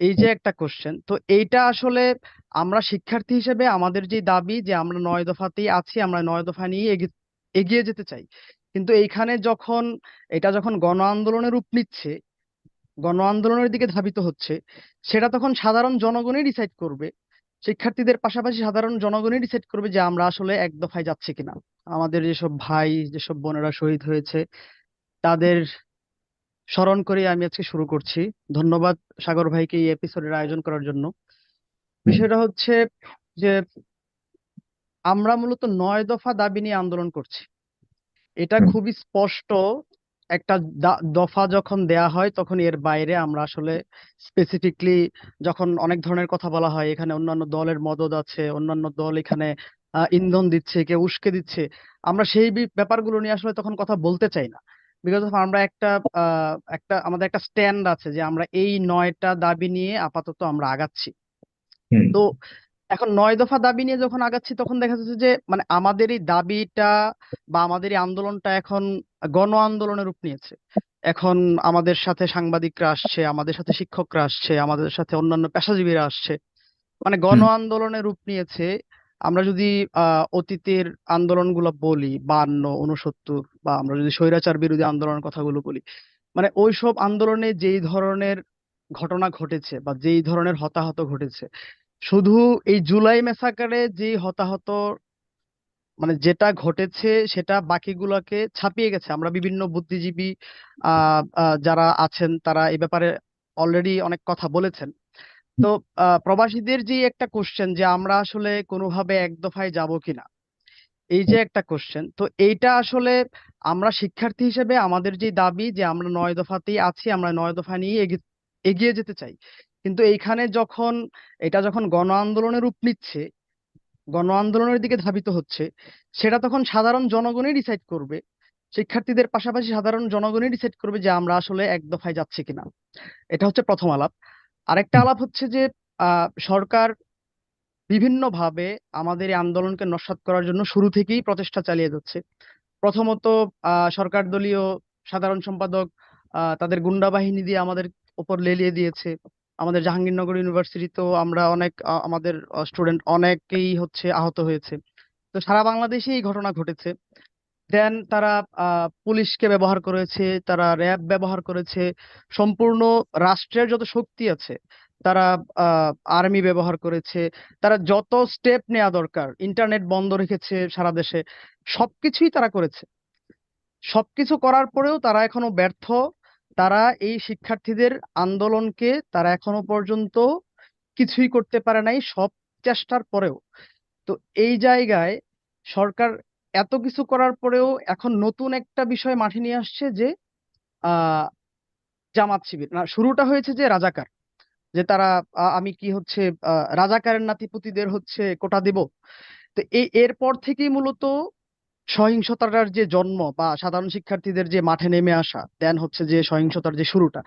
এই যে একটা কোশ্চেন তো এইটা আসলে আমরা শিক্ষার্থী হিসেবে আমাদের যে দাবি যে আমরা নয় দফাতেই আছি, আমরা নয় দফা নিয়ে এগিয়ে যেতে চাই। কিন্তু এইখানে যখন, এটা যখন গণ আন্দোলনের রূপ নিচ্ছে, গণ আন্দোলনের দিকে ধাবিত হচ্ছে, সেটা তখন সাধারণ জনগণই ডিসাইড করবে। শিক্ষার্থীদের পাশাপাশি সাধারণ জনগণই ডিসাইড করবে যে আমরা আসলে এক দফায় যাচ্ছি কিনা। আমাদের যেসব ভাই, যেসব বোনেরা শহীদ হয়েছে, তাদের স্মরণ করে আমি আজকে শুরু করছি। ধন্যবাদ সাগর ভাইকে এই এপিসোডের আয়োজন করার জন্য। বিষয়টা হচ্ছে যে আমরা মূলত নয় দফা দাবি নিয়ে আন্দোলন করছি। এটা খুবই স্পষ্ট। একটা দফা যখন দেয়া হয় তখন এর বাইরে আমরা আসলে স্পেসিফিকলি যখন অনেক ধরনের কথা বলা হয় এখানে অন্যান্য দলের মদদ আছে অন্যান্য দল এখানে ইন্ধন দিচ্ছে কেউ উস্কে দিচ্ছে আমরা সেই ব্যাপারগুলো নিয়ে আসলে তখন কথা বলতে চাই না। বিকজ অফ আমরা একটা একটা আমাদের একটা স্ট্যান্ড আছে যে আমরা এই নয়টা দাবি নিয়ে আপাতত আমরা আগাচ্ছি। তো এখন নয় দফা দাবি নিয়ে যখন আগাচ্ছি তখন দেখা যাচ্ছে যে মানে আমাদের এই দাবিটা বা আমাদের এই আন্দোলনটা এখন গণ আন্দোলনের রূপ নিয়েছে। এখন আমাদের সাথে সাংবাদিকরা আসছে আমাদের সাথে শিক্ষকরা আসছে আমাদের সাথে অন্যান্য পেশাজীবীরা আসছে। মানে গণ আন্দোলনের রূপ নিয়েছে আমরা যদি অতীতের আন্দোলনগুলো বলি, বায়ান্ন উনসত্তর বা আমরা যদি স্বৈরাচার বিরোধী আন্দোলনের কথাগুলো বলি মানে ওইসব আন্দোলনে যেই ধরনের ঘটনা ঘটেছে বা যেই ধরনের হতাহত ঘটেছে, শুধু এই জুলাই মেসাকারে যে হতাহত মানে যেটা ঘটেছে সেটা বাকিগুলোকে ছাপিয়ে গেছে। আমরা বিভিন্ন বুদ্ধিজীবী যারা আছেন তারা এই ব্যাপারে অলরেডি অনেক কথা বলেছেন। তো প্রবাসীদের যে একটা কোশ্চেন যে আমরা আসলে কোনোভাবে এক দফায় যাব কিনা এই যে একটা কোশ্চেন তো এইটা আসলে আমরা শিক্ষার্থী হিসেবে আমাদের যে দাবি যে আমরা নয় দফাতেই আছি আমরা নয় দফা নিয়ে এগিয়ে এগিয়ে যেতে চাই। কিন্তু এইখানে যখন এটা যখন গণ আন্দোলনের রূপ নিচ্ছে গণ আন্দোলনের দিকে ধাবিত হচ্ছে সেটা তখন সাধারণ জনগণই ডিসাইড করবে। শিক্ষার্থীদের পাশাপাশি সাধারণ জনগণই ডিসাইড করবে যে আমরা আসলে এক দফায় যাচ্ছি কিনা। এটা হচ্ছে প্রথম আলাপ। আরেকটা আলাপ হচ্ছে যে সরকার বিভিন্নভাবে আমাদের এই আন্দোলনকে নস্যাৎ করার জন্য শুরু থেকেই প্রচেষ্টা চালিয়ে যাচ্ছে। প্রথমত সরকার দলীয় সাধারণ সম্পাদক তাদের গুন্ডা বাহিনী দিয়ে আমাদের উপর লেলিয়ে দিয়েছে। আমাদের জাহাঙ্গীরনগর ইউনিভার্সিটিতেও আমরা অনেক আমাদের স্টুডেন্ট অনেকেই হচ্ছে আহত হয়েছে। তো সারা বাংলাদেশে এই ঘটনা ঘটেছে। দেন তারা পুলিশকে ব্যবহার করেছে, তারা র্যাব ব্যবহার করেছে, সম্পূর্ণ রাষ্ট্রের যত শক্তি আছে, তারা আর্মি ব্যবহার করেছে, তারা যত স্টেপ নেওয়া দরকার, ইন্টারনেট বন্ধ রেখেছে সারা দেশে, সবকিছুই তারা করেছে। সবকিছু করার পরেও তারা এখনও ব্যর্থ, তারা এই শিক্ষার্থীদের আন্দোলনকে তারা এখনও পর্যন্ত কিছুই করতে পারে নাই, সব চেষ্টার পরেও। তো এই জায়গায় সরকার এত কিছু করার পরেও এখন নতুন একটা বিষয় মাঠে নিয়ে আসছে যে জামাত শিবির। না, শুরুটা হয়েছে যে রাজাকার, যে তারা আমি কি হচ্ছে রাজাকারের নাতিপুতিদের হচ্ছে কোটা দেব। তো এই এরপর থেকেই মূলত সহিংসতার যে জন্ম বা সাধারণ শিক্ষার্থীদের যে মাঠে নেমে আসা, দেন হচ্ছে যে সহিংসতার যে শুরুটা।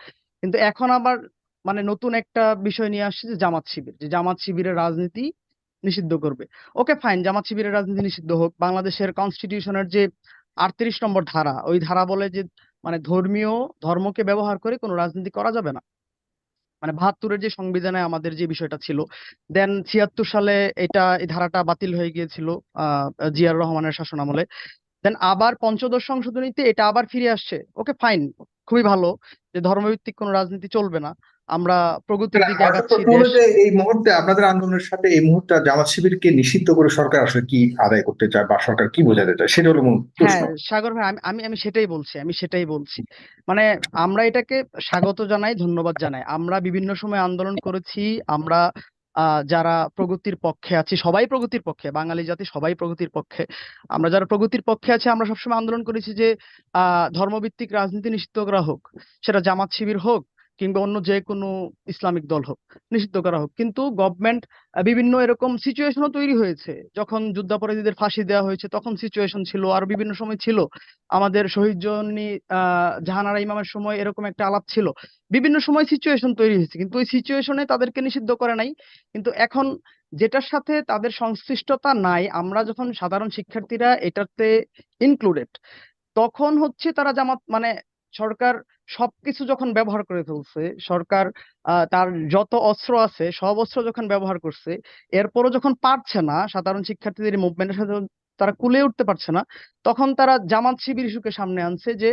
কিন্তু এখন আবার মানে নতুন একটা বিষয় নিয়ে আসছে যে জামাত শিবির, যে জামাত শিবিরের রাজনীতি নিষিদ্ধ করবে। ওকে ফাইন জামাত শিবিরের রাজনীতি নিষিদ্ধ হোক। বাংলাদেশের কনস্টিটিউশনের যে আটত্রিশ নম্বর ধারা, ওই ধারা বলে যে মানে ধর্মীয় ধর্মকে ব্যবহার করে কোনো রাজনীতি করা যাবে না। মানে বাহাত্তরের যে সংবিধানে আমাদের যে বিষয়টা ছিল দেন ছিয়াত্তর সালে এটা, এই ধারাটা বাতিল হয়ে গিয়েছিল জিয়ার রহমানের শাসনামলে। দেন আবার পঞ্চদশ সংশোধনীতে এটা আবার ফিরে আসছে। ওকে ফাইন খুবই ভালো যে ধর্মভিত্তিক কোনো রাজনীতি চলবে না। আমরা প্রগতির দিকে আগাচ্ছি এই মুহূর্তে আপনাদের আন্দোলনের সাথে এই মুহূর্তে জামাত শিবিরকে নিষিদ্ধ করে সরকার আসলে কি আদায় করতে চায় বা সরকার কি বোঝাতে চায়? সেটা হলো হ্যাঁ সাগর ভাই আমি আমি সেটাই বলছি আমি সেটাই বলছি। মানে আমরা এটাকে স্বাগত জানাই ধন্যবাদ জানাই। আমরা বিভিন্ন সময় আন্দোলন করেছি আমরা আহ, যারা প্রগতির পক্ষে আছি সবাই প্রগতির পক্ষে বাঙালি জাতি সবাই প্রগতির পক্ষে। আমরা যারা প্রগতির পক্ষে আছি আমরা সবসময় আন্দোলন করেছি যে আহ ধর্মভিত্তিক রাজনীতি নিষিদ্ধ করা হোক সেটা জামাত শিবির হোক কিংবা অন্য যে কোনো ইসলামিক দল হোক, নিষিদ্ধ করা হোক। কিন্তু গভর্নমেন্ট বিভিন্ন এরকম সিচুয়েশনও তৈরি হয়েছে। যখন যুদ্ধাপরাধীদের ফাঁসি দেওয়া হয়েছে, তখন সিচুয়েশন ছিল, আর বিভিন্ন সময় ছিল। আমাদের শহীদ জনী জাহানারা ইমামের সময় এরকম একটা আলাপ ছিল। বিভিন্ন সময় সিচুয়েশন তৈরি হয়েছে, কিন্তু ওই সিচুয়েশনে তাদেরকে নিষিদ্ধ করে নাই। কিন্তু এখন যেটার সাথে তাদের সংশ্লিষ্টতা নাই, আমরা যখন সাধারণ শিক্ষার্থীরা এটাতে ইনক্লুডেড তখন হচ্ছে তারা জামাত মানে সরকার সবকিছু যখন ব্যবহার করে ফেলছে সরকার তার যত অস্ত্র আছে সব অস্ত্র যখন ব্যবহার করছে এরপরও যখন পারছে না সাধারণ শিক্ষার্থীদের মুভমেন্টের সাথে তারা কুলে উঠতে পারছে না তখন তারা জামাত শিবির ইস্যুকে সামনে আনছে যে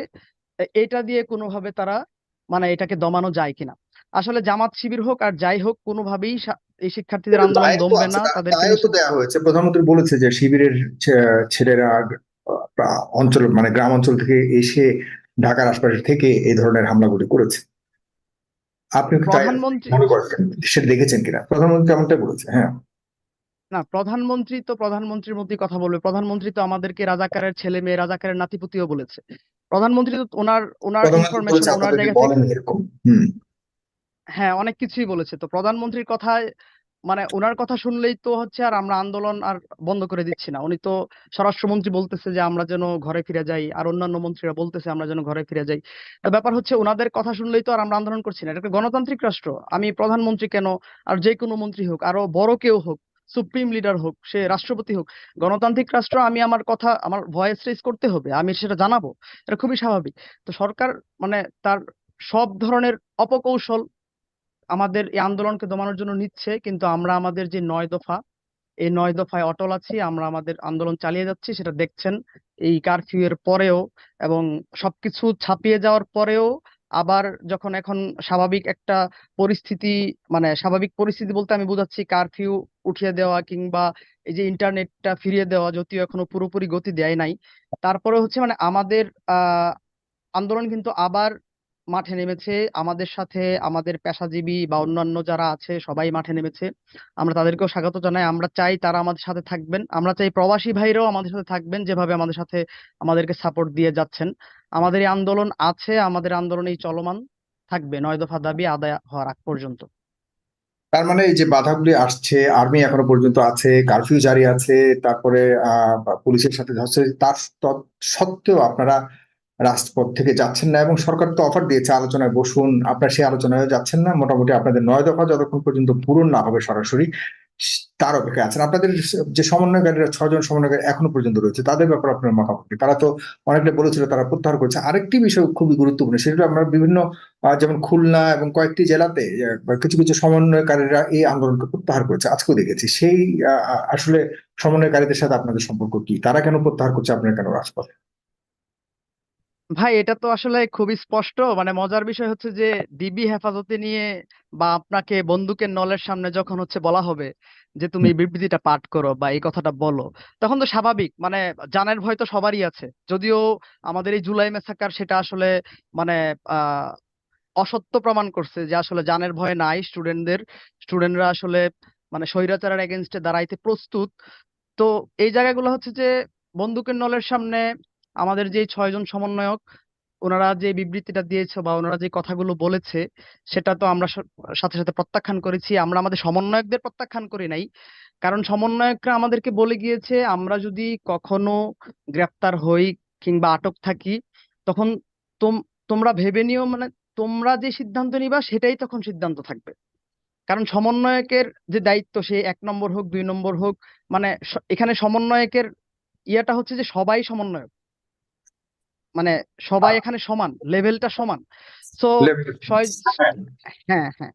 এটা দিয়ে কোনোভাবে তারা মানে এটাকে দমানো যায় কিনা। আসলে জামাত শিবির হোক আর যাই হোক কোনোভাবেই এই শিক্ষার্থীদের আন্দোলন দমবে না দা- তাদেরকে দায়ও তো দেওয়া হয়েছে। প্রধানমন্ত্রী বলেছে যে শিবিরের ছেলেরা অঞ্চল মানে গ্রাম অঞ্চল থেকে এসে ঢাকার আশপাশে থেকে এই ধরনের হামলাগুলি করেছে। আপনি মনে করছেন? সেটা দেখেছেন কিনা? প্রধানমন্ত্রী এমনটাই বলেছে হ্যাঁ। না প্রধানমন্ত্রী তো প্রধানমন্ত্রীর মধ্যে কথা বলবে। প্রধানমন্ত্রী তো আমাদেরকে রাজাকারের ছেলে মেয়ে রাজাকারের নাতিপুতিও বলেছে। প্রধানমন্ত্রী তো ওনার ওনার ইনফরমেশন ওনার জায়গা থেকে হ্যাঁ অনেক কিছুই বলেছে। তো প্রধানমন্ত্রীর কথায় মানে ওনার কথা শুনলেই তো হচ্ছে আর আমরা আন্দোলন আর বন্ধ করে দিচ্ছি না। উনি তো স্বরাষ্ট্রমন্ত্রী বলতেছে যে আমরা যেন ঘরে ফিরে যাই আর অন্যান্য মন্ত্রীরা বলতেছে আমরা যেন ঘরে ফিরে যাই। ব্যাপার হচ্ছে ওনাদের কথা শুনলেই তো আর আমরা আন্দোলন করছি না। এটা গণতান্ত্রিক রাষ্ট্র। আমি প্রধানমন্ত্রী কেন আর যে কোনো মন্ত্রী হোক, আরও বড় কেউ হোক, সুপ্রিম লিডার হোক, সে রাষ্ট্রপতি হোক, গণতান্ত্রিক রাষ্ট্র আমি আমার কথা, আমার ভয়েস রেজ করতে হবে, আমি সেটা জানাব। এটা খুবই স্বাভাবিক। তো সরকার মানে তার সব ধরনের অপকৌশল আমাদের এই আন্দোলনকে দমানোর জন্য নিচ্ছে, কিন্তু আমরা আমাদের যে নয় দফা, এই নয় দফায় অটল আছি, আমরা আমাদের আন্দোলন চালিয়ে যাচ্ছি, সেটা দেখছেন। এই কারফিউ এর পরেও এবং সবকিছু ছাপিয়ে যাওয়ার পরেও আবার যখন এখন স্বাভাবিক একটা পরিস্থিতি মানে স্বাভাবিক পরিস্থিতি বলতে আমি বোঝাচ্ছি কারফিউ উঠিয়ে দেওয়া কিংবা এই যে ইন্টারনেটটা ফিরিয়ে দেওয়া যদিও এখনও পুরোপুরি গতি দেয় নাই, তারপরে হচ্ছে মানে আমাদের আন্দোলন কিন্তু আবার মাঠে নেমেছে। আমাদের সাথে আমাদের পেশাজীবী বা অন্যান্য যারা আছে, সবাই মাঠে নেমেছে। আমরা তাদেরকেও স্বাগত জানাই। আমরা চাই তারা আমাদের সাথে থাকবেন। আমরা চাই প্রবাসী ভাইরাও আমাদের সাথে থাকবেন, যেভাবে আমাদের সাথে আমাদেরকে সাপোর্ট দিয়ে যাচ্ছেন। আমাদের এই আন্দোলন আছে, আমাদের আন্দোলন এই চলমান থাকবে, নয় দফা দাবি আদায় হওয়ার আগ পর্যন্ত। তার মানে এই যে বাধাগুলি আসছে, আর্মি এখনও পর্যন্ত আছে, কারফিউ জারি আছে, তারপরে পুলিশের সাথে হচ্ছে তার সত্ত্বেও আপনারা রাজপথ থেকে যাচ্ছেন না এবং সরকার তো অফার দিয়েছে আলোচনায় বসুন, আপনারা সেই আলোচনায় যাচ্ছেন না, মোটামুটি আপনাদের নয় দফা যতক্ষণ পর্যন্ত পূরণ না হবে সরাসরি, তার অপেক্ষায় আছেন। আপনাদের যে সমন্বয়কারীরা ছজন সমন্বয়কারী এখনও পর্যন্ত রয়েছে, তাদের ব্যাপারে আপনার মতামত তারা তো অনেকটা বলেছিল তারা প্রত্যাহার করছে। আরেকটি বিষয় খুবই গুরুত্বপূর্ণ, সেটা আমরা বিভিন্ন যেমন খুলনা এবং কয়েকটি জেলাতে কিছু কিছু সমন্বয়কারীরা এই আন্দোলনকে প্রত্যাহার করেছে। আজকেও দেখেছি। সেই আসলে সমন্বয়কারীদের সাথে আপনাদের সম্পর্ক কি? তারা কেন প্রত্যাহার করছে, আপনারা কেন রাজপথে? ভাই এটা তো আসলে খুবই স্পষ্ট। মানে মজার বিষয় হচ্ছে যে ডিবি হেফাজতে নিয়ে বা আপনাকে বন্দুকের নলের সামনে যখন হচ্ছে বলা হবে যে তুমি এই বিবৃতিটা পাঠ করো বা এই কথাটা বলো তখন তো স্বাভাবিক। মানে জানের ভয় তো সবারই আছে। যদিও আমাদের এই জুলাই মেসাকার সেটা আসলে মানে আহ অসত্য প্রমাণ করছে যে আসলে জানের ভয় নাই স্টুডেন্টদের। স্টুডেন্টরা আসলে মানে স্বৈরাচারের এগেনস্টে দাঁড়াইতে প্রস্তুত। তো এই জায়গাগুলো হচ্ছে যে বন্দুকের নলের সামনে আমাদের যে ছয়জন সমন্বয়ক, ওনারা যে বিবৃতিটা দিয়েছে বা ওনারা যে কথাগুলো বলেছে, সেটা তো আমরা সাথে সাথে প্রত্যাখ্যান করেছি। আমরা আমাদের সমন্বয়কদের প্রত্যাখ্যান করি নাই। কারণ সমন্বয়করা আমাদেরকে বলে গিয়েছে, আমরা যদি কখনো গ্রেপ্তার হই কিংবা আটক থাকি, তখন তোম, তোমরা ভেবে নিও মানে তোমরা যে সিদ্ধান্ত নিবা, সেটাই তখন সিদ্ধান্ত থাকবে। কারণ সমন্বয়কের যে দায়িত্ব, সে এক নম্বর হোক, দুই নম্বর হোক মানে এখানে সমন্বয়কের ইয়েটা হচ্ছে যে সবাই সমন্বয়ক। মানে সবাই এখানে সমান লেভেলটা সমান। তো হ্যাঁ হ্যাঁ।